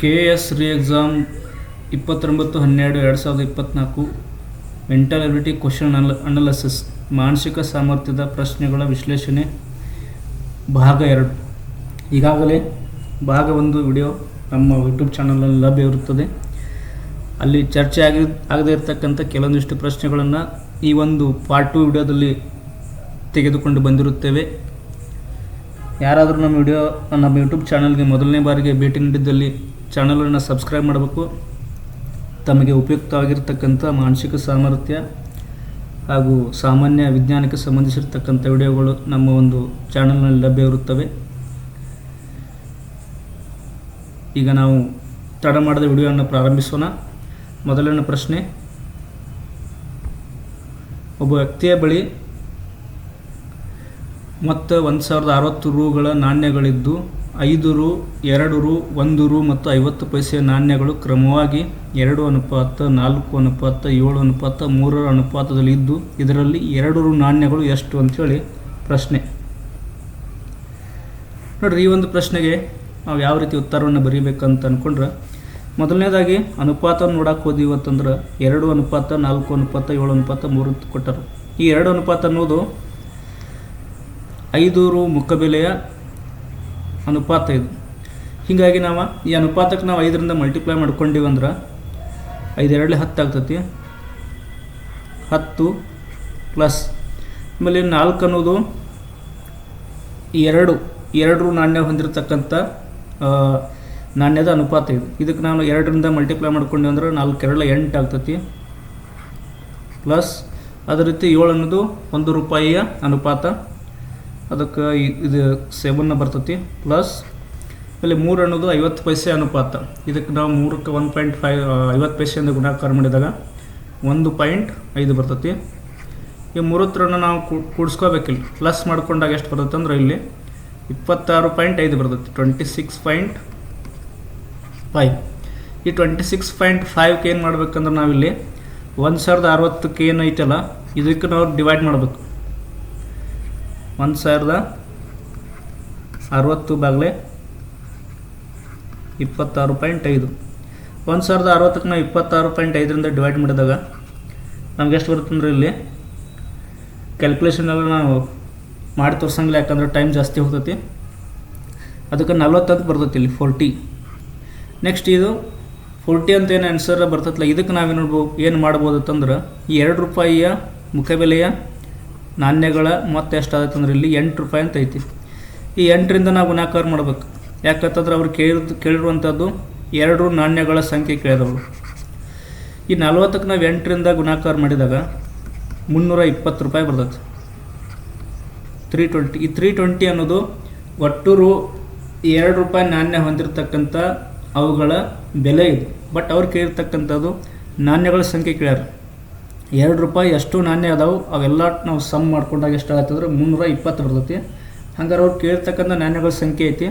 K S ರಿ exam ಇಪ್ಪತ್ತೊಂಬತ್ತು ಹನ್ನೆರಡು ಎರಡು ಸಾವಿರದ ಇಪ್ಪತ್ತ್ನಾಲ್ಕು mental ability question anal, analysis, ಮಾನಸಿಕ ಸಾಮರ್ಥ್ಯದ ಪ್ರಶ್ನೆಗಳ ವಿಶ್ಲೇಷಣೆ ಭಾಗ ಎರಡು. ಈಗಾಗಲೇ ಭಾಗ ಒಂದು ವಿಡಿಯೋ ನಮ್ಮ ಯೂಟ್ಯೂಬ್ ಚಾನಲಲ್ಲಿ ಲಭ್ಯವಿರುತ್ತದೆ ಅಲ್ಲಿ ಚರ್ಚೆ ಆಗಿ, ಆಗದೇ ಇರತಕ್ಕಂಥ ಕೆಲವೊಂದಿಷ್ಟು ಪ್ರಶ್ನೆಗಳನ್ನು ಈ ಒಂದು ಪಾರ್ಟ್ ಟು ವಿಡಿಯೋದಲ್ಲಿ ತೆಗೆದುಕೊಂಡು ಬಂದಿರುತ್ತೇವೆ. ಯಾರಾದರೂ ನಮ್ಮ ವಿಡಿಯೋ, ನಮ್ಮ ಯೂಟ್ಯೂಬ್ ಚಾನಲ್ಗೆ ಮೊದಲನೇ ಬಾರಿಗೆ ಭೇಟಿ ನೀಡಿದ್ದಲ್ಲಿ ಚಾನಲನ್ನು ಸಬ್ಸ್ಕ್ರೈಬ್ ಮಾಡಬೇಕು. ತಮಗೆ ಉಪಯುಕ್ತವಾಗಿರ್ತಕ್ಕಂಥ ಮಾನಸಿಕ ಸಾಮರ್ಥ್ಯ ಹಾಗೂ ಸಾಮಾನ್ಯ ವಿಜ್ಞಾನಕ್ಕೆ ಸಂಬಂಧಿಸಿರ್ತಕ್ಕಂಥ ವಿಡಿಯೋಗಳು ನಮ್ಮ ಒಂದು ಚಾನಲ್ನಲ್ಲಿ ಲಭ್ಯವಿರುತ್ತವೆ ಈಗ ನಾವು ತಡ ಮಾಡಿದ ವಿಡಿಯೋವನ್ನು ಪ್ರಾರಂಭಿಸೋಣ. ಮೊದಲನೇ ಪ್ರಶ್ನೆ, ಒಬ್ಬ ವ್ಯಕ್ತಿಯ ಬಳಿ ಮತ್ತು ಒಂದು ಸಾವಿರದ ಅರವತ್ತು ರೂಗಳ ನಾಣ್ಯಗಳಿದ್ದು, ಐದು ರು, ಎರಡು ರು, ಒಂದು ರು ಮತ್ತು ಐವತ್ತು ಪೈಸೆಯ ನಾಣ್ಯಗಳು ಕ್ರಮವಾಗಿ ಎರಡು ಅನುಪಾತ, ನಾಲ್ಕು ಅನುಪಾತ, ಏಳು ಅನುಪಾತ, ಮೂರರ ಅನುಪಾತದಲ್ಲಿ ಇದ್ದು, ಇದರಲ್ಲಿ ಎರಡು ರು ನಾಣ್ಯಗಳು ಎಷ್ಟು ಅಂಥೇಳಿ ಪ್ರಶ್ನೆ. ನೋಡ್ರಿ, ಈ ಒಂದು ಪ್ರಶ್ನೆಗೆ ನಾವು ಯಾವ ರೀತಿ ಉತ್ತರವನ್ನು ಬರೀಬೇಕಂತ ಅಂದ್ಕೊಂಡ್ರೆ ಮೊದಲನೇದಾಗಿ ಅನುಪಾತವನ್ನು ನೋಡಕ್ಕೆ ಹೋದೀವಿ ಅಂತಂದ್ರೆ, ಎರಡು ಅನುಪಾತ, ನಾಲ್ಕು ಅನುಪಾತ, ಏಳು ಅನುಪಾತ, ಮೂರು ಕೊಟ್ಟರು. ಈ ಎರಡು ಅನುಪಾತ ಅನ್ನೋದು ಐದೂರು ಮುಖಬೆಲೆಯ ಅನುಪಾತ ಇದು. ಹೀಗಾಗಿ ನಾವು ಈ ಅನುಪಾತಕ್ಕೆ ನಾವು ಐದರಿಂದ ಮಲ್ಟಿಪ್ಲೈ ಮಾಡ್ಕೊಂಡಿವಿ ಅಂದ್ರೆ ಐದು ಎರಡಲೇ ಹತ್ತು ಆಗ್ತತಿ. ಹತ್ತು ಪ್ಲಸ್ ಆಮೇಲೆ ನಾಲ್ಕು ಅನ್ನೋದು ಎರಡು ಎರಡು ನಾಣ್ಯ ಹೊಂದಿರತಕ್ಕಂಥ ನಾಣ್ಯದ ಅನುಪಾತ ಇದು. ಇದಕ್ಕೆ ನಾನು ಎರಡರಿಂದ ಮಲ್ಟಿಪ್ಲೈ ಮಾಡ್ಕೊಂಡಿವಿ ಅಂದ್ರೆ ನಾಲ್ಕು ಎರಡಲ ಎಂಟು ಆಗ್ತತಿ. ಪ್ಲಸ್ ಅದೇ ರೀತಿ ಏಳು ಅನ್ನೋದು ಒಂದು ರೂಪಾಯಿಯ ಅನುಪಾತ. ಅದಕ್ಕೆ ಇದು ಸೆವೆನ್ನ ಬರ್ತತಿ. ಪ್ಲಸ್ ಇಲ್ಲಿ ಮೂರು ಅನ್ನೋದು ಐವತ್ತು ಪೈಸೆ ಅನುಪಾತ. ಇದಕ್ಕೆ ನಾವು ಮೂರಕ್ಕೆ ಒನ್ ಪಾಯಿಂಟ್ ಫೈವ್ ಐವತ್ತು ಪೈಸೆಯಿಂದ ಗುಣಾಕಾರ ಮಾಡಿದಾಗ ಒಂದು ಪಾಯಿಂಟ್ ಐದು ಬರ್ತತಿ. ಈ ಮೂರತ್ರನ್ನು ನಾವು ಕೂಡಿಸ್ಕೋಬೇಕಿಲ್ಲ. ಪ್ಲಸ್ ಮಾಡ್ಕೊಂಡಾಗ ಎಷ್ಟು ಬರ್ತೈತೆ ಅಂದ್ರೆ ಇಲ್ಲಿ ಇಪ್ಪತ್ತಾರು ಪಾಯಿಂಟ್ ಐದು ಬರ್ತೈತಿ. ಟ್ವೆಂಟಿ ಸಿಕ್ಸ್ ಪಾಯಿಂಟ್ ಫೈವ್ ಈ ಟ್ವೆಂಟಿ ಸಿಕ್ಸ್ ಪಾಯಿಂಟ್ ಫೈವ್ಗೆ ಏನು ಮಾಡ್ಬೇಕಂದ್ರೆ ನಾವಿಲ್ಲಿ ಒಂದು ಸಾವಿರದ ಅರವತ್ತಕ್ಕೆ ಏನು ಐತಲ್ಲ ಇದಕ್ಕೆ ನಾವು ಡಿವೈಡ್ ಮಾಡಬೇಕು. ಒಂದು ಸಾವಿರದ ಅರವತ್ತು ಬಾಗಲೇ ಇಪ್ಪತ್ತಾರು ಪಾಯಿಂಟ್ ಐದು. ಒಂದು ಸಾವಿರದ ಅರವತ್ತಕ್ಕೆ ನಾವು ಇಪ್ಪತ್ತಾರು ಪಾಯಿಂಟ್ ಐದರಿಂದ ಡಿವೈಡ್ ಮಾಡಿದಾಗ ನಮ್ಗೆ ಎಷ್ಟು ಬರುತ್ತಂದ್ರೆ ಇಲ್ಲಿ ಕ್ಯಾಲ್ಕುಲೇಷನ್ ಎಲ್ಲ ನಾವು ಮಾಡಿ ತೋರ್ಸಂಗಿಲ್ಲ, ಯಾಕಂದ್ರೆ ಟೈಮ್ ಜಾಸ್ತಿ ಹೋಗ್ತೈತಿ. ಅದಕ್ಕೆ ನಲ್ವತ್ತಂತ ಬರ್ತೈತಿ ಇಲ್ಲಿ ಫೋರ್ಟಿ ನೆಕ್ಸ್ಟ್ ಇದು ಫೋರ್ಟಿ ಅಂತ ಏನು ಆನ್ಸರ್ ಬರ್ತೈತಲ್ಲ, ಇದಕ್ಕೆ ನಾವೇನು ಏನು ಮಾಡ್ಬೋದು ಅಂತಂದ್ರೆ ಈ ಎರಡು ರೂಪಾಯಿಯ ಮುಖಬೆಲೆಯ ನಾಣ್ಯಗಳ ಮೊತ್ತ ಎಷ್ಟಾಗುತ್ತೆ ಅಂದ್ರೆ ಇಲ್ಲಿ ಎಂಟು ರೂಪಾಯಿ ಅಂತ ಐತಿ ಈ ಎಂಟರಿಂದ ನಾವು ಗುಣಾಕಾರ ಮಾಡ್ಬೇಕು. ಯಾಕಂತಂದ್ರೆ ಅವ್ರು ಕೇಳಿದ, ಕೇಳಿರುವಂಥದ್ದು ಎರಡು ನಾಣ್ಯಗಳ ಸಂಖ್ಯೆ ಕೇಳಿದವರು. ಈ ನಲ್ವತ್ತಕ್ಕೆ ನಾವು ಎಂಟರಿಂದ ಗುಣಾಕಾರ ಮಾಡಿದಾಗ ಮುನ್ನೂರ ಇಪ್ಪತ್ತು ರೂಪಾಯಿ ಬರ್ತದೆ ತ್ರೀ ಟ್ವೆಂಟಿ ಈ ತ್ರೀ ಟ್ವೆಂಟಿ ಅನ್ನೋದು ಒಟ್ಟು ರೂ ಎರಡು ರೂಪಾಯಿ ನಾಣ್ಯ ಹೊಂದಿರತಕ್ಕಂಥ ಅವುಗಳ ಬೆಲೆ ಇದು. ಬಟ್ ಅವ್ರು ಕೇಳಿರ್ತಕ್ಕಂಥದ್ದು ನಾಣ್ಯಗಳ ಸಂಖ್ಯೆ ಕೇಳ್ಯಾರ. ಎರಡು ರೂಪಾಯಿ ಎಷ್ಟು ನಾಣ್ಯ ಅದಾವು. ಅವೆಲ್ಲ ನಾವು ಸಮ್ ಮಾಡ್ಕೊಂಡಾಗ ಎಷ್ಟು ಆಗತ್ತಂದ್ರೆ ಮುನ್ನೂರ ಇಪ್ಪತ್ತು ಬರ್ತೈತಿ. ಹಂಗಾರೆ ಅವ್ರು ಕೇಳ್ತಕ್ಕಂಥ ನಾಣ್ಯಗಳ ಸಂಖ್ಯೆ ಐತಿ.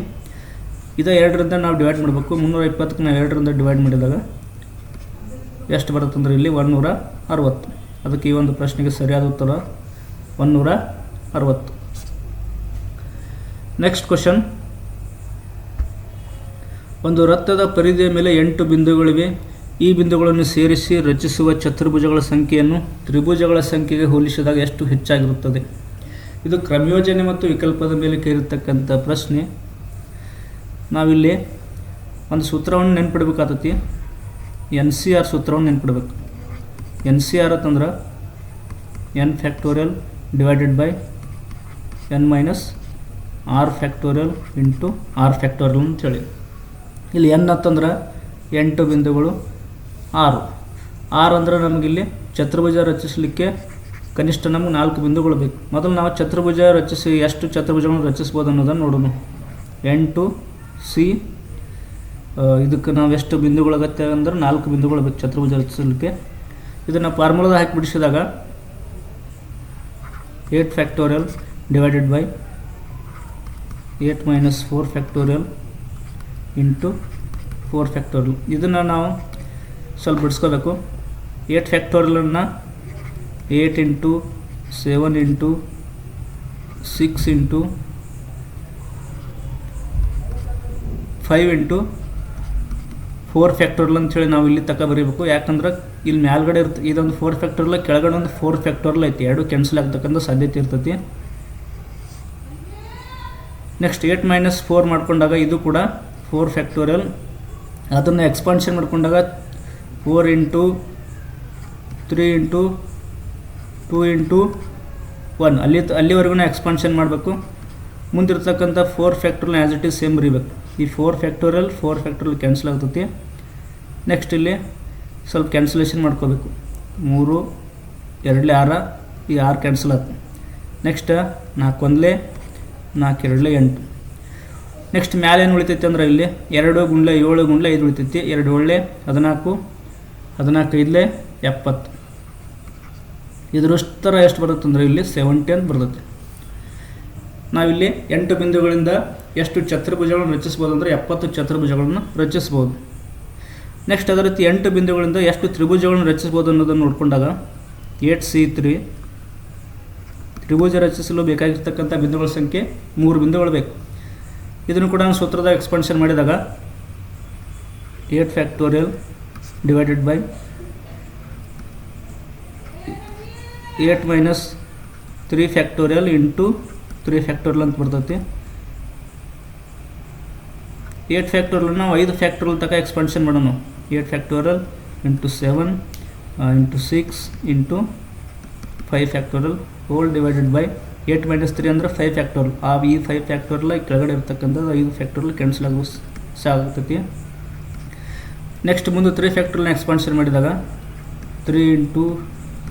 ಇದು ಎರಡರಿಂದ ನಾವು ಡಿವೈಡ್ ಮಾಡಬೇಕು. ಮುನ್ನೂರ ಇಪ್ಪತ್ತಕ್ಕೆ ನಾವು ಎರಡರಿಂದ ಡಿವೈಡ್ ಮಾಡಿದಾಗ ಎಷ್ಟು ಬರುತ್ತಂದ್ರೆ ಇಲ್ಲಿ ಒನ್ನೂರ ಅರವತ್ತು. ಅದಕ್ಕೆ ಈ ಒಂದು ಪ್ರಶ್ನೆಗೆ ಸರಿಯಾದ ಉತ್ತರ ಒನ್ನೂರ ಅರವತ್ತು. ನೆಕ್ಸ್ಟ್ ಕ್ವಶನ್ ಒಂದು ವೃತ್ತದ ಪರಿಧಿಯ ಮೇಲೆ ಎಂಟು ಬಿಂದುಗಳಿವೆ. ಈ ಬಿಂದುಗಳನ್ನು ಸೇರಿಸಿ ರಚಿಸುವ ಚತುರ್ಭುಜಗಳ ಸಂಖ್ಯೆಯನ್ನು ತ್ರಿಭುಜಗಳ ಸಂಖ್ಯೆಗೆ ಹೋಲಿಸಿದಾಗ ಎಷ್ಟು ಹೆಚ್ಚಾಗಿರುತ್ತದೆ? ಇದು ಕ್ರಮಯೋಜನೆ ಮತ್ತು ವಿಕಲ್ಪದ ಮೇಲೆ ಕೇರಿರ್ತಕ್ಕಂಥ ಪ್ರಶ್ನೆ. ನಾವಿಲ್ಲಿ ಒಂದು ಸೂತ್ರವನ್ನು ನೆನ್ಪಿಡ್ಬೇಕಾಗ್ತತಿ ಎನ್ ಸಿ ಆರ್ ಸೂತ್ರವನ್ನು ನೆನ್ಪಿಡ್ಬೇಕು. ಎನ್ ಸಿ ಆರ್ ಅಂತಂದ್ರೆ N factorial divided by N minus R factorial into R factorial ಅಂತೇಳಿ. ಇಲ್ಲಿ ಎನ್ ಅಂತಂದ್ರೆ ಎಂಟು ಬಿಂದುಗಳು ಆರು. ಆರು ಅಂದರೆ ನಮಗಿಲ್ಲಿ ಚತುರ್ಭುಜ ರಚಿಸಲಿಕ್ಕೆ ಕನಿಷ್ಠ ನಮಗೆ ನಾಲ್ಕು ಬಿಂದುಗಳು ಬೇಕು. ಮೊದಲು ನಾವು ಚತುರ್ಭುಜ ರಚಿಸಿ, ಎಷ್ಟು ಚತುರ್ಭುಜಗಳನ್ನು ರಚಿಸ್ಬೋದು ಅನ್ನೋದನ್ನು ನೋಡೋಣ. ಎಂಟು, ಸಿ ಇದಕ್ಕೆ ನಾವು ಎಷ್ಟು ಬಿಂದುಗಳು ಅಗತ್ಯ ಅಂದರೆ ನಾಲ್ಕು ಬಿಂದುಗಳು ಬೇಕು ಚತುರ್ಭುಜ ರಚಿಸಲಿಕ್ಕೆ. ಇದನ್ನು ಫಾರ್ಮುಲಾದ ಹಾಕಿ ಬಿಡಿಸಿದಾಗ eight factorial divided by eight minus four factorial into four factorial. ಇದನ್ನು ನಾವು ಸ್ವಲ್ಪ ಬಿಡಿಸ್ಕೋಬೇಕು. Eight ಫ್ಯಾಕ್ಟೋರಿಯಲನ್ನು eight into seven into six into five into four factorial ಅಂತೇಳಿ ನಾವು ಇಲ್ಲಿ ತಕ ಬರೀಬೇಕು. ಯಾಕಂದ್ರೆ ಇಲ್ಲಿ ಮ್ಯಾಲ್ಗಡೆ ಇರ್ತ, ಇದೊಂದು ಫೋರ್ ಫ್ಯಾಕ್ಟೋರ್ಲ ಕೆಳಗಡೆ ಒಂದು ಫೋರ್ ಫ್ಯಾಕ್ಟೋರ್ಲ್ ಐತಿ. ಎರಡು ಕ್ಯಾನ್ಸಲ್ ಆಗ್ತಕ್ಕಂಥ ಸಾಧ್ಯತೆ ಇರ್ತೈತಿ. ನೆಕ್ಸ್ಟ್ ಏಟ್ ಮೈನಸ್ ಫೋರ್ ಮಾಡ್ಕೊಂಡಾಗ ಇದು ಕೂಡ ಫೋರ್ ಫ್ಯಾಕ್ಟೋರಿಯಲ್ ಅದನ್ನು ಎಕ್ಸ್ಪಾನ್ಷನ್ ಮಾಡ್ಕೊಂಡಾಗ four into three into two into one. ಅಲ್ಲಿ ಅಲ್ಲಿವರೆಗೂ ಎಕ್ಸ್ಪಾನ್ಷನ್ ಮಾಡಬೇಕು. ಮುಂದಿರ್ತಕ್ಕಂಥ four factorial as it is same ಇರಬೇಕು ಈ four factorial four factorial cancel ಆಗ್ತೈತಿ. ನೆಕ್ಸ್ಟ್ ಇಲ್ಲಿ ಸ್ವಲ್ಪ ಕ್ಯಾನ್ಸಲೇಷನ್ ಮಾಡ್ಕೋಬೇಕು. ಮೂರು, ಎರಡಲೇ ಆರ, ಈ ಆರು ಕ್ಯಾನ್ಸಲ್ ಆಯ್ತು ನೆಕ್ಸ್ಟ್ ನಾಲ್ಕು ಒಂದಲೇ, ನಾಲ್ಕು ಎರಡಲೇ ಎಂಟು. ನೆಕ್ಸ್ಟ್ ಮ್ಯಾಲೆ ಏನು ಉಳಿತೈತಿ ಅಂದ್ರೆ ಇಲ್ಲಿ ಎರಡು ಗುಂಡ್ಲೆ ಏಳು ಗುಂಡ್ಲೆ ಐದು ಉಳಿತೈತಿ. ಎರಡು ಒಳ್ಳೆ ಹದಿನಾಲ್ಕು ಹದಿನಾಲ್ಕು ಇಲ್ಲೇ ಎಪ್ಪತ್ತು. ಇದರಷ್ಟರ ಎಷ್ಟು ಬರುತ್ತೆ ಅಂದ್ರೆ ಇಲ್ಲಿ ಸೆವೆಂಟಿ ಅಂತ ಬರ್ತದೆ ನಾವಿಲ್ಲಿ ಎಂಟು ಬಿಂದುಗಳಿಂದ ಎಷ್ಟು ಚತುರ್ಭುಜಗಳನ್ನು ರಚಿಸ್ಬೋದು ಅಂದರೆ ಎಪ್ಪತ್ತು ಚತುರ್ಭುಜಗಳನ್ನು ರಚಿಸ್ಬೋದು ನೆಕ್ಸ್ಟ್ ಅದೇ ರೀತಿ ಎಂಟು ಬಿಂದುಗಳಿಂದ ಎಷ್ಟು ತ್ರಿಭುಜಗಳನ್ನು ರಚಿಸ್ಬೋದು ಅನ್ನೋದನ್ನು ನೋಡಿಕೊಂಡಾಗ ಏಟ್ ಸಿ ತ್ರೀ ತ್ರಿಭುಜ ರಚಿಸಲು ಬೇಕಾಗಿರ್ತಕ್ಕಂಥ ಬಿಂದುಗಳ ಸಂಖ್ಯೆ ಮೂರು ಬಿಂದುಗಳು ಬೇಕು. ಇದನ್ನು ಕೂಡ ನಾನು ಸೂತ್ರದ ಎಕ್ಸ್ಪೆನ್ಷನ್ ಮಾಡಿದಾಗ eight factorial divided by eight minus three factorial into three factorial ಅಂತ ಬರ್ತೈತಿ. ಏಟ್ ಫ್ಯಾಕ್ಟೋರಿಯಲ್ ನಾವು ಐದು ಫ್ಯಾಕ್ಟೋರಿಯಲ್ ತನಕ ಎಕ್ಸ್ಪಾನ್ಷನ್ ಮಾಡೋಣ. Eight factorial into seven into six into five factorial whole divided by eight minus three ಅಂದರೆ five factorial ಆ ಈ five factorial ಕೆಳಗಡೆ ಇರ್ತಕ್ಕಂಥದ್ದು ಐದು ಫ್ಯಾಕ್ಟೋರಿಯಲ್ ಕ್ಯಾನ್ಸಲ್ ಆಗೋ ಸಾಗುತ್ತೈತಿ ನೆಕ್ಸ್ಟ್ ಮುಂದೆ ತ್ರೀ ಫ್ಯಾಕ್ಟ್ರಿನ ಎಕ್ಸ್ಪಾನ್ಷನ್ ಮಾಡಿದಾಗ three into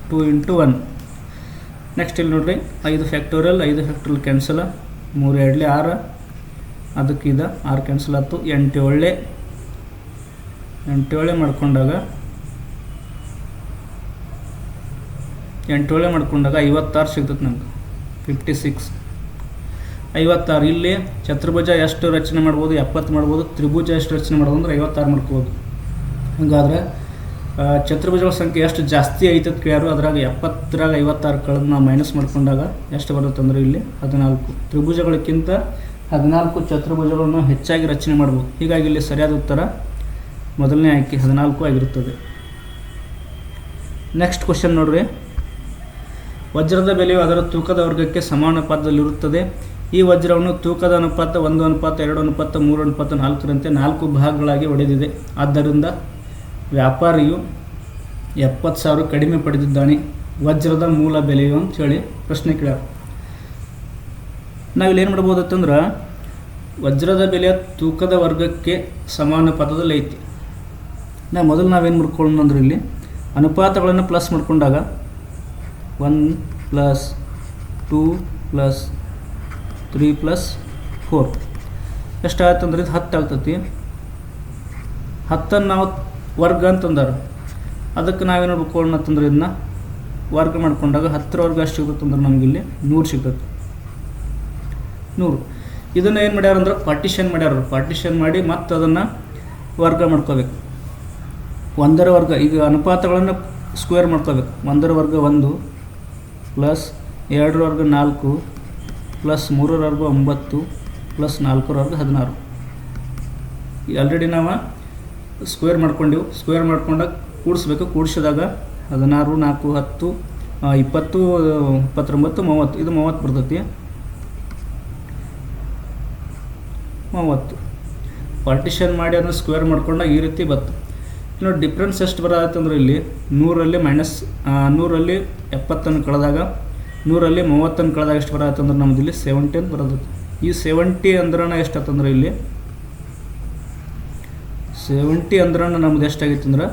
two into one next ಇಲ್ಲಿ ನೋಡಿರಿ, ಐದು ಫ್ಯಾಕ್ಟೋರಿಯಲ್ ಐದು ಫ್ಯಾಕ್ಟೋರಿಯಲ್ ಕ್ಯಾನ್ಸಲ್ ಮೂರು ಎರಡಲೆ ಆರು. ಅದಕ್ಕೆ ಇದು ಆರು ಕ್ಯಾನ್ಸಲ್ ಆಯ್ತು, ಎಂಟು ಏಳೆ. ಎಂಟು ಏಳೆ ಮಾಡ್ಕೊಂಡಾಗ ಎಂಟು ಏಳೆ ಮಾಡ್ಕೊಂಡಾಗ ಐವತ್ತಾರು ಸಿಗ್ತದೆ ನಮ್ಗೆ ಫಿಫ್ಟಿ ಸಿಕ್ಸ್ ಐವತ್ತಾರು ಇಲ್ಲಿ ಚತುರ್ಭುಜ ಎಷ್ಟು ರಚನೆ ಮಾಡ್ಬೋದು, ಎಪ್ಪತ್ತು ಮಾಡ್ಬೋದು, ತ್ರಿಭುಜ ಎಷ್ಟು ರಚನೆ ಮಾಡ್ಬೋದು ಅಂದ್ರೆ ಐವತ್ತಾರು ಮಾಡ್ಕೋಬೋದು. ಹಂಗಾದ್ರೆ ಚತುರ್ಭುಜಗಳ ಸಂಖ್ಯೆ ಎಷ್ಟು ಜಾಸ್ತಿ ಐತದ ಕೇಳ್ಯಾರು ಅದ್ರಾಗ ಎಪ್ಪತ್ತರಾಗ ಐವತ್ತಾರು ಕಳೆದು ನಾವು ಮೈನಸ್ ಮಾಡ್ಕೊಂಡಾಗ ಎಷ್ಟು ಬರುತ್ತೆ ಅಂದ್ರೆ ಇಲ್ಲಿ ಹದಿನಾಲ್ಕು. ತ್ರಿಭುಜಗಳಕ್ಕಿಂತ ಹದಿನಾಲ್ಕು ಚತುರ್ಭುಜಗಳನ್ನು ಹೆಚ್ಚಾಗಿ ರಚನೆ ಮಾಡ್ಬೋದು ಹೀಗಾಗಿ ಇಲ್ಲಿ ಸರಿಯಾದ ಉತ್ತರ ಮೊದಲನೇ ಆಯ್ಕೆ ಹದಿನಾಲ್ಕು ಆಗಿರುತ್ತದೆ. ನೆಕ್ಸ್ಟ್ ಕ್ವಶನ್ ನೋಡ್ರಿ. ವಜ್ರದ ಬೆಲೆಯು ಅದರ ತೂಕದ ವರ್ಗಕ್ಕೆ ಸಮಾನ ಸಮಾನುಪಾತದಲ್ಲಿರುತ್ತದೆ ಈ ವಜ್ರವನ್ನು ತೂಕದ ಅನುಪಾತ, ಒಂದು ಅನುಪಾತ, ಎರಡು ಅನುಪಾತ, ಮೂರು ಅನುಪಾತ, ನಾಲ್ಕರಂತೆ ನಾಲ್ಕು ಭಾಗಗಳಾಗಿ ಒಡೆದಿದೆ. ಆದ್ದರಿಂದ ವ್ಯಾಪಾರಿಯು ಎಪ್ಪತ್ತು ಸಾವಿರ ಕಡಿಮೆ ಪಡೆದಿದ್ದಾನೆ. ವಜ್ರದ ಮೂಲ ಬೆಲೆಯು ಅಂತೇಳಿ ಪ್ರಶ್ನೆ ಕೇಳ್ಯಾರ. ನಾವಿಲ್ಲಿ ಏನು ಮಾಡ್ಬೋದತ್ತಂದ್ರೆ ವಜ್ರದ ಬೆಲೆಯ ತೂಕದ ವರ್ಗಕ್ಕೆ ಸಮಾನ ಪದದಲ್ಲಿ ಐತಿ. ನಾ ಮೊದಲು ನಾವೇನು ಮಾಡ್ಕೊಳ್ಳೋಣ ಅಂದ್ರೆ ಇಲ್ಲಿ ಅನುಪಾತಗಳನ್ನು ಪ್ಲಸ್ ಮಾಡ್ಕೊಂಡಾಗ one plus two plus three plus four ಎಷ್ಟಾಯ್ತು ಅಂದ್ರೆ ಇದು ಹತ್ತು ಆಗ್ತತಿ. ಹತ್ತನ್ನು ನಾವು ವರ್ಗ ಅಂತಂದರು. ಅದಕ್ಕೆ ನಾವೇನು ಮಾಡ್ಬೇಕು? ಅನ್ನತ್ತಂದ್ರೆ ಇದನ್ನ ವರ್ಗ ಮಾಡ್ಕೊಂಡಾಗ ಹತ್ತರ ವರ್ಗ ಅಷ್ಟು ಸಿಗುತ್ತಂದ್ರೆ ನಮಗಿಲ್ಲಿ ನೂರು ಸಿಗುತ್ತೆ. ನೂರು. ಇದನ್ನು ಏನು ಮಾಡ್ಯಾರ ಅಂದ್ರೆ ಪಾರ್ಟಿಷನ್ ಮಾಡ್ಯಾರ ಪಾರ್ಟಿಷನ್ ಮಾಡಿ ಮತ್ತೆ ಅದನ್ನು ವರ್ಗ ಮಾಡ್ಕೋಬೇಕು. ಒಂದರ ವರ್ಗ, ಈಗ ಅನುಪಾತಗಳನ್ನು ಸ್ಕ್ವೇರ್ ಮಾಡ್ಕೋಬೇಕು. ಒಂದರ ವರ್ಗ ಒಂದು ಪ್ಲಸ್ ಎರಡರ ವರ್ಗ ನಾಲ್ಕು ಪ್ಲಸ್ ಮೂರರ ವರ್ಗ ಒಂಬತ್ತು ಪ್ಲಸ್ ನಾಲ್ಕರ ವರ್ಗ ಹದಿನಾರು. ಆಲ್ರೆಡಿ ನಾವು ಸ್ಕ್ವೇರ್ ಮಾಡ್ಕೊಂಡೆವು. ಸ್ಕ್ವೇರ್ ಮಾಡ್ಕೊಂಡಾಗ ಕೂಡಿಸ್ಬೇಕು. ಕೂಡಿಸಿದಾಗ ಹದಿನಾರು, ನಾಲ್ಕು, ಹತ್ತು ಇಪ್ಪತ್ತು, ಇಪ್ಪತ್ತೊಂಬತ್ತು, ಮೂವತ್ತು. ಇದು ಮೂವತ್ತು ಬರ್ತೈತಿ. ಮೂವತ್ತು. ಪಾರ್ಟಿಷನ್ ಮಾಡಿ ಅದನ್ನು ಸ್ಕ್ವೇರ್ ಮಾಡ್ಕೊಂಡಾಗ ಈ ರೀತಿ ಬತ್ತು. ಇನ್ನು ಡಿಫ್ರೆನ್ಸ್ ಎಷ್ಟು ಬರತ್ತಂದ್ರೆ ಇಲ್ಲಿ ನೂರಲ್ಲಿ ಮೈನಸ್ ನೂರಲ್ಲಿ ಎಪ್ಪತ್ತನ್ನು ಕಳೆದಾಗ, ನೂರಲ್ಲಿ ಮೂವತ್ತನ್ನು ಕಳೆದಾಗ ಎಷ್ಟು ಬರತ್ತಂದ್ರೆ ನಮ್ದು ಇಲ್ಲಿ ಸೆವೆಂಟಿ ಅಂತ ಬರೋದು ಈ ಸೆವೆಂಟಿ ಅಂದ್ರೆ ಎಷ್ಟು ಆತಂದ್ರೆ ಇಲ್ಲಿ ಸೆವೆಂಟಿ ಅಂದ್ರೆ ನಮ್ದು ಎಷ್ಟಾಗಿತ್ತು ಅಂದ್ರೆ?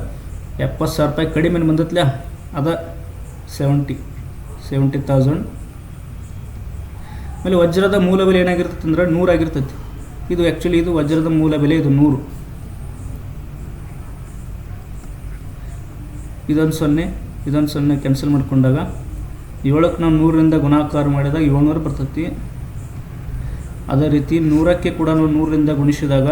ಎಪ್ಪತ್ತು ಸಾವಿರ ರೂಪಾಯಿ ಕಡಿಮೆ ಬಂದತ್ಲ? ಅದ ಸೆವೆಂಟಿ ಸೆವೆಂಟಿ ತೌಸಂಡ್ ಆಮೇಲೆ ವಜ್ರದ ಮೂಲ ಬೆಲೆ ಏನಾಗಿರ್ತೈತೆ ಅಂದ್ರೆ ನೂರಾಗಿರ್ತೈತಿ ಇದು ಆ್ಯಕ್ಚುಲಿ ಇದು ವಜ್ರದ ಮೂಲ ಬೆಲೆ, ಇದು ನೂರು. ಇದೊಂದು ಸೊನ್ನೆ ಇದೊಂದು ಸೊನ್ನೆ ಕ್ಯಾನ್ಸಲ್ ಮಾಡ್ಕೊಂಡಾಗ ಏಳಕ್ಕೆ ನಾವು ನೂರರಿಂದ ಗುಣಾಕಾರ ಮಾಡಿದಾಗ ಏಳ್ನೂರು ಬರ್ತೈತಿ. ಅದೇ ರೀತಿ ನೂರಕ್ಕೆ ಕೂಡ ನೂರರಿಂದ ಗುಣಿಸಿದಾಗ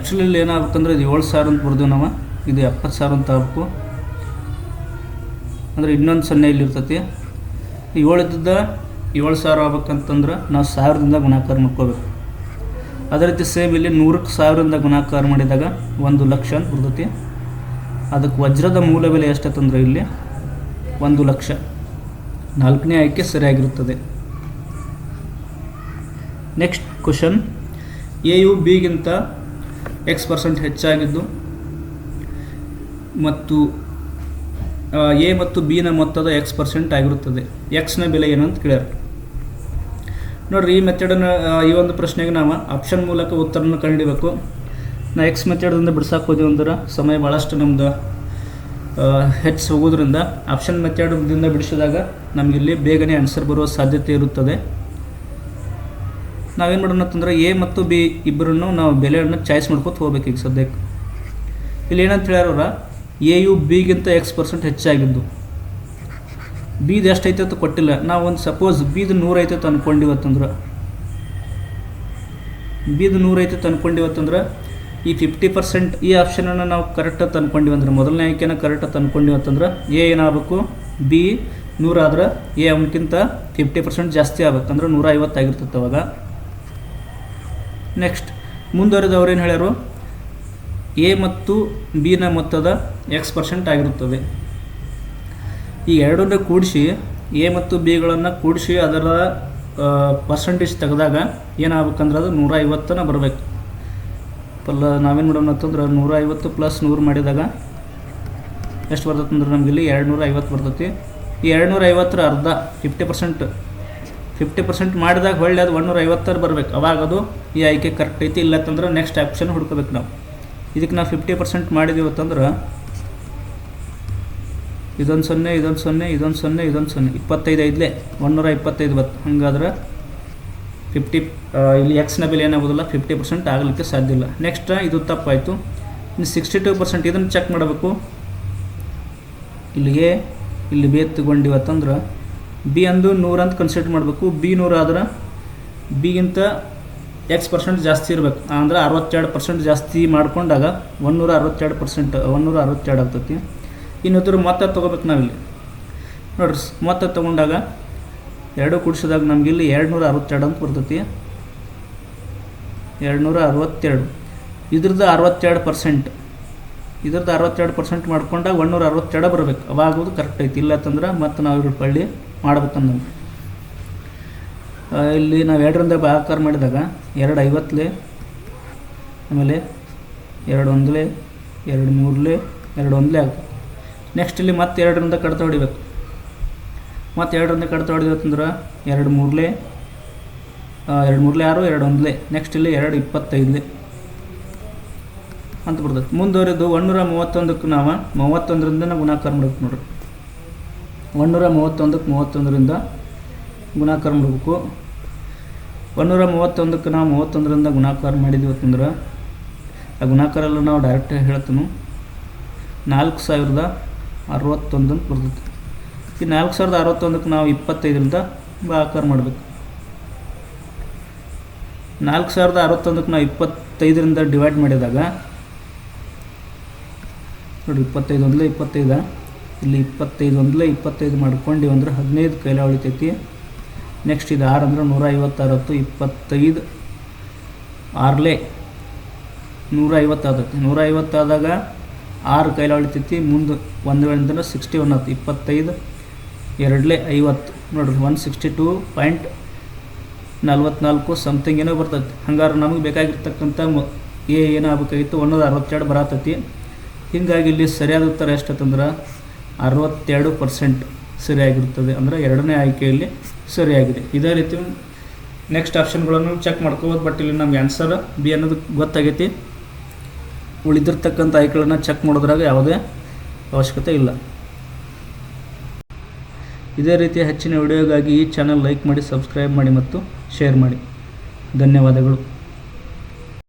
ಆ್ಯಕ್ಚುಲಿ ಏನಾಗ್ಬೇಕಂದ್ರೆ ಇದು ಏಳು ಸಾವಿರ ಅಂತ ಬರ್ದು ನಾವು. ಇದು ಎಪ್ಪತ್ತು ಸಾವಿರ ಅಂತ ಆಗಬೇಕು. ಅಂದರೆ ಇನ್ನೊಂದು ಸೊನ್ನೆ ಇಲ್ಲಿ ಇರ್ತೈತಿ ಏಳು ಇದ್ದದ್ದು ಏಳು ಸಾವಿರ ಆಗ್ಬೇಕಂತಂದ್ರೆ ನಾವು ಸಾವಿರದಿಂದ ಗುಣಾಕಾರ ಮಾಡ್ಕೋಬೇಕು. ಅದೇ ರೀತಿ ಸೇಮ್ ಇಲ್ಲಿ ನೂರಕ್ಕೆ ಸಾವಿರದಿಂದ ಗುಣಾಕಾರ ಮಾಡಿದಾಗ ಒಂದು ಲಕ್ಷ ಅಂತ ಬರ್ತೈತಿ. ಅದಕ್ಕೆ ವಜ್ರದ ಮೂಲ ಬೆಲೆ ಎಷ್ಟಂದ್ರೆ ಇಲ್ಲಿ ಒಂದು ಲಕ್ಷ. ನಾಲ್ಕನೇ ಆಯ್ಕೆ ಸರಿಯಾಗಿರುತ್ತದೆ. ನೆಕ್ಸ್ಟ್ ಕ್ವಶನ್ ಎ ಯು ಬಿಗಿಂತ ಎಕ್ಸ್ ಪರ್ಸೆಂಟ್ ಹೆಚ್ಚಾಗಿದ್ದು. ಮತ್ತು ಎ ಮತ್ತು ಬಿನ ಮೊತ್ತದ ಎಕ್ಸ್ ಪರ್ಸೆಂಟ್ ಆಗಿರುತ್ತದೆ. ಎಕ್ಸ್ನ ಬೆಲೆ ಏನು ಅಂತ ಕೇಳ್ಯಾರ. ನೋಡ್ರಿ, ಈ ಮೆಥಡನ್ನು ಈ ಒಂದು ಪ್ರಶ್ನೆಗೆ ನಾವು ಆಪ್ಷನ್ ಮೂಲಕ ಉತ್ತರನ ಕಂಡುಹಿಡಬೇಕು ನಾ ಎಕ್ಸ್ ಮೆಥಡದಿಂದ ಬಿಡ್ಸಕ್ಕೆ ಹೋದೆವು ಅಂದ್ರೆ ಸಮಯ ಭಾಳಷ್ಟು ನಮ್ಮದು ಹೆಚ್ಚು ಹೋಗೋದ್ರಿಂದ ಆಪ್ಷನ್ ಮೆಥಡ್ದಿಂದ ಬಿಡಿಸಿದಾಗ ನಮಗಿಲ್ಲಿ ಬೇಗನೆ ಆನ್ಸರ್ ಬರುವ ಸಾಧ್ಯತೆ ಇರುತ್ತದೆ. ನಾವೇನು ಮಾಡೋಣ ಅಂತಂದ್ರೆ ಎ ಮತ್ತು ಬಿ ಇಬ್ಬರನ್ನು ನಾವು ಬೆಲೆಯನ್ನು ಚಾಯ್ಸ್ ಮಾಡ್ಕೊತ ಹೋಗ್ಬೇಕು ಈಗ ಸದ್ಯಕ್ಕೆ. ಇಲ್ಲಿ ಏನಂತ ಹೇಳ್ಯಾರವ್ರ ಎ ಯು ಬಿಗಿಂತ ಎಕ್ಸ್ ಪರ್ಸೆಂಟ್ ಹೆಚ್ಚಾಗಿದ್ದು. ಎಷ್ಟು ಐತೆ ಅಂತ ಕೊಟ್ಟಿಲ್ಲ. ನಾವು ಒಂದು ಸಪೋಸ್ ಬಿದು ನೂರೈತೆ ಅಂತ ಅನ್ಕೊಂಡಿವತ್ತಂದ್ರೆ ಬಿದು ನೂರೈತೆ ಅಂತಂದ್ರೆ ಈ ಫಿಫ್ಟಿ ಪರ್ಸೆಂಟ್ ಈ ಆಪ್ಷನನ್ನು ನಾವು ಕರೆಕ್ಟಾಗಿ ಅಂತ ಅನ್ಕೊಂಡಿವಂದ್ರೆ ಮೊದಲನೇ ಆಯ್ಕೆನ ಕರೆಕ್ಟ್ ಅಂತ ಅಂತಂದ್ರೆ ಎ ಏನಾಗಬೇಕು? ಬಿ ನೂರಾದ್ರೆ ಎ ಅವನಕ್ಕಿಂತ ಫಿಫ್ಟಿ ಪರ್ಸೆಂಟ್ ಜಾಸ್ತಿ ಆಗ್ಬೇಕಂದ್ರೆ ನೂರ ಐವತ್ತಾಗಿರ್ತದೆ ಅವಾಗ. ನೆಕ್ಸ್ಟ್ ಮುಂದುವರೆದವ್ರು ಏನು ಹೇಳ್ಯಾರು? ಎ ಮತ್ತು ಬಿನ ಮೊತ್ತದ ಎಕ್ಸ್ ಪರ್ಸೆಂಟ್ ಆಗಿರುತ್ತದೆ ಈ ಎರಡನ್ನ ಕೂಡಿಸಿ ಎ ಮತ್ತು ಬಿಗಳನ್ನು ಕೂಡಿಸಿ ಅದರ ಪರ್ಸೆಂಟೇಜ್ ತೆಗೆದಾಗ ಏನಾಗಬೇಕಂದ್ರೆ ಅದು ನೂರ ಐವತ್ತನ ಬರಬೇಕು. ಪಲ್ಲ, ನಾವೇನು ಮಾಡೋಣ ಅಂತಂದ್ರೆ ನೂರ ಐವತ್ತು ಪ್ಲಸ್ ನೂರು ಮಾಡಿದಾಗ ಎಷ್ಟು ಬರ್ತೈತೆ ಅಂದ್ರೆ ನಮ್ಗೆ ಇಲ್ಲಿ ಎರಡು ನೂರ ಐವತ್ತು ಬರ್ತೈತಿ. ಈ ಎರಡು ನೂರ ಐವತ್ತರ ಅರ್ಧ ಫಿಫ್ಟಿ ಪರ್ಸೆಂಟ್ ಫಿಫ್ಟಿ ಪರ್ಸೆಂಟ್ ಮಾಡಿದಾಗ ಹೊಳ್ಳಿ ಅದು ಒನ್ನೂರ ಐವತ್ತಾರು ಬರಬೇಕು. ಅವಾಗ ಅದು ಈ ಆಯ್ಕೆ ಕರೆಕ್ಟ್ ಐತಿ ಇಲ್ಲ ಅಂತಂದ್ರೆ ನೆಕ್ಸ್ಟ್ ಆಪ್ಷನ್ ಹುಡ್ಕೋಬೇಕು ನಾವು. ಇದಕ್ಕೆ ನಾವು ಫಿಫ್ಟಿ ಪರ್ಸೆಂಟ್ ಮಾಡಿದೀವಿ ಅಂತಂದ್ರೆ ಇದೊಂದು ಸೊನ್ನೆ ಇದೊಂದು ಸೊನ್ನೆ ಇದೊಂದು ಸೊನ್ನೆ ಇದೊಂದು ಸೊನ್ನೆ. ಇಪ್ಪತ್ತೈದು ಐದಲೇ ಒನ್ನೂರ ಇಪ್ಪತ್ತೈದು ಬತ್ತು ಹಂಗಾದ್ರೆ ಫಿಫ್ಟಿ ಇಲ್ಲಿ ಎಕ್ಸ್ನ ಬೆಲೆ ಏನಾಗೋದಿಲ್ಲ ಫಿಫ್ಟಿ ಪರ್ಸೆಂಟ್ ಆಗಲಿಕ್ಕೆ ಸಾಧ್ಯ ಇಲ್ಲ. ನೆಕ್ಸ್ಟ್ ಇದು ತಪ್ಪಾಯಿತು. ಇನ್ನು ಸಿಕ್ಸ್ಟಿ ಟು ಪರ್ಸೆಂಟ್ ಇದನ್ನು ಚೆಕ್ ಮಾಡಬೇಕು. ಇಲ್ಲಿಗೆ, ಇಲ್ಲಿ ಬಿ ತಗೊಂಡಿವತ್ತಂದ್ರೆ ಬಿ ಅಂದು ನೂರು ಅಂತ ಕನ್ಸಿಡರ್ ಮಾಡಬೇಕು. ಬಿ ನೂರು ಆದ್ರೆ ಬಿಗಿಂತ ಎಕ್ಸ್ ಪರ್ಸೆಂಟ್ ಜಾಸ್ತಿ ಇರಬೇಕು. ಅಂದ್ರೆ ಅರವತ್ತೆರಡು ಪರ್ಸೆಂಟ್ ಜಾಸ್ತಿ ಮಾಡ್ಕೊಂಡಾಗ ಒನ್ನೂರ ಅರವತ್ತೆರಡು ಪರ್ಸೆಂಟ್ ಒನ್ನೂರ ಅರವತ್ತೆರಡು ಆಗ್ತೈತಿ. ಇನ್ನೊಂದ್ರ ಮೊತ್ತ ತೊಗೋಬೇಕು ನಾವಿಲ್ಲಿ. ನೋಡ್ರಿ, ಮೊತ್ತ ತೊಗೊಂಡಾಗ ಎರಡು ಕುಡಿಸಿದಾಗ ನಮ್ಗೆ ಇಲ್ಲಿ ಎರಡು ನೂರ ಅರವತ್ತೆರಡು ಅಂತ ಬರ್ತೈತಿ. ಎರಡು ನೂರ ಅರವತ್ತೆರಡು. ಇದ್ರದ್ದು ಅರವತ್ತೆರಡು ಪರ್ಸೆಂಟ್ ಇದ್ರದ್ದು ಅರವತ್ತೆರಡು ಪರ್ಸೆಂಟ್ ಮಾಡ್ಕೊಂಡಾಗ ಒನ್ನೂರ ಅರವತ್ತೆರಡು ಬರಬೇಕು. ಅವಾಗೋದು ಕರೆಕ್ಟ್ ಐತಿ. ಇಲ್ಲ ಅಂತಂದ್ರೆ ಮತ್ತು ನಾವು ಇವ್ರ ಪಳ್ಳಿ ಮಾಡ್ಬೇಕಂದ ಇಲ್ಲಿ ನಾವು ಎರಡರಿಂದ ಭಾಗಾಕಾರ ಮಾಡಿದಾಗ ಎರಡು ಐವತ್ತಲೆ, ಆಮೇಲೆ ಎರಡು ಒಂದಲೇ, ಎರಡು ಮೂರಲೆ ಎರಡು ಒಂದಲೇ ಆಗ್ತದೆ ನೆಕ್ಸ್ಟ್ ಇಲ್ಲಿ ಮತ್ತೆ ಎರಡರಿಂದ ಕಡಿತ ಹೊಡಿಬೇಕು. ಮತ್ತು ಎರಡರಿಂದ ಕಡಿತ ಹೊಡಿಬೇಕಂದ್ರೆ ಎರಡು ಮೂರಲೆ ಎರಡು ಮೂರಲೆ ಆರು, ಎರಡು ಒಂದಲೆ. ನೆಕ್ಸ್ಟ್ ಇಲ್ಲಿ ಎರಡು ಇಪ್ಪತ್ತೈದಲೆ. ಅಂತ ಬರ್ತದೆ. ಮುಂದುವರೆದು ಒನ್ನೂರ ಮೂವತ್ತೊಂದಕ್ಕೆ ನಾವು ಮೂವತ್ತೊಂದರಿಂದ ನಾವು ಗುಣಾಕಾರ ಮಾಡ್ಬೇಕು ನೋಡ್ರಿ. ಒನ್ನೂರ ಮೂವತ್ತೊಂದಕ್ಕೆ ಮೂವತ್ತೊಂದರಿಂದ ಗುಣಾಕಾರ ಮಾಡಬೇಕು. ಒನ್ನೂರ ಮೂವತ್ತೊಂದಕ್ಕೆ ನಾವು ಮೂವತ್ತೊಂದರಿಂದ ಗುಣಾಕಾರ ಮಾಡಿದ್ವಿ ಅಂತಂದ್ರೆ, ಆ ಗುಣಾಕಾರ ಎಲ್ಲ ನಾವು ಡೈರೆಕ್ಟ್ ಹೇಳ್ತೀನಿ. ನಾಲ್ಕು ಸಾವಿರದ ಅರವತ್ತೊಂದನ್ನು ಬರ್ತೈತಿ. ಈ ನಾಲ್ಕು ಸಾವಿರದ ಅರವತ್ತೊಂದಕ್ಕೆ ನಾವು ಇಪ್ಪತ್ತೈದರಿಂದ ಭಾಗಾಕಾರ ಮಾಡಬೇಕು. ನಾಲ್ಕು ಸಾವಿರದ ಅರವತ್ತೊಂದಕ್ಕೆ ನಾವು ಇಪ್ಪತ್ತೈದರಿಂದ ಡಿವೈಡ್ ಮಾಡಿದಾಗ ನೋಡಿ ಇಪ್ಪತ್ತೈದು ಒಂದಲೇ ಇಪ್ಪತ್ತೈದ. ಇಲ್ಲಿ ಇಪ್ಪತ್ತೈದು ಒಂದಲೇ ಇಪ್ಪತ್ತೈದು ಮಾಡ್ಕೊಂಡು ಅಂದ್ರೆ ಹದಿನೈದು ಕೈಲ ಉಳಿತೈತಿ. ನೆಕ್ಸ್ಟ್ ಇದು ಆರು ಅಂದ್ರೆ ನೂರ ಐವತ್ತಾರತ್ತು ಇಪ್ಪತ್ತೈದು ಆರ್ಲೆ ನೂರ ಐವತ್ತಾದೈತಿ ನೂರ ಐವತ್ತಾದಾಗ ಆರು ಕೈಲ ಉಳಿತೈತಿ, ಮುಂದೆ ಒಂದು ವೇಳೆ ಸಿಕ್ಸ್ಟಿ ಒನ್ ಆಯ್ತು ಇಪ್ಪತ್ತೈದು, ಎರಡಲೇ ಐವತ್ತು. ನೋಡ್ರಿ ಒನ್ ಸಿಕ್ಸ್ಟಿ ಟೂ ಪಾಯಿಂಟ್ ನಲ್ವತ್ನಾಲ್ಕು ಸಮಥಿಂಗ್ ಏನೋ ಬರ್ತೈತಿ. ಹಂಗಾರೆ ನಮಗೆ ಬೇಕಾಗಿರ್ತಕ್ಕಂಥ ಮ ಏನಾಗಬೇಕಾಗಿತ್ತು ಒಂದು ಅರವತ್ತೆರಡು ಬರತೈತಿ. ಹೀಗಾಗಿ ಇಲ್ಲಿ ಸರಿಯಾದ ಉತ್ತರ ಎಷ್ಟಂತಂದ್ರೆ ಅರವತ್ತೆರಡು ಪರ್ಸೆಂಟ್ ಸರಿಯಾಗಿರುತ್ತದೆ ಅಂದರೆ ಎರಡನೇ ಆಯ್ಕೆಯಲ್ಲಿ ಸರಿಯಾಗಿದೆ. ಇದೇ ರೀತಿ ನೆಕ್ಸ್ಟ್ ಆಪ್ಷನ್ಗಳನ್ನು ಚೆಕ್ ಮಾಡ್ಕೋಬೋದು ಬಟ್ ಇಲ್ಲಿ ನಮ್ಗೆ ಆನ್ಸರ್ ಬಿ ಅನ್ನೋದು ಗೊತ್ತಾಗೈತಿ. ಉಳಿದಿರ್ತಕ್ಕಂಥ ಆಯ್ಕೆಗಳನ್ನು ಚೆಕ್ ಮಾಡೋದ್ರಾಗ ಯಾವುದೇ ಅವಶ್ಯಕತೆ ಇಲ್ಲ. ಇದೇ ರೀತಿಯ ಹೆಚ್ಚಿನ ವಿಡಿಯೋಗಾಗಿ ಈ ಚಾನಲ್ ಲೈಕ್ ಮಾಡಿ ಸಬ್ಸ್ಕ್ರೈಬ್ ಮಾಡಿ ಮತ್ತು ಶೇರ್ ಮಾಡಿ. ಧನ್ಯವಾದಗಳು.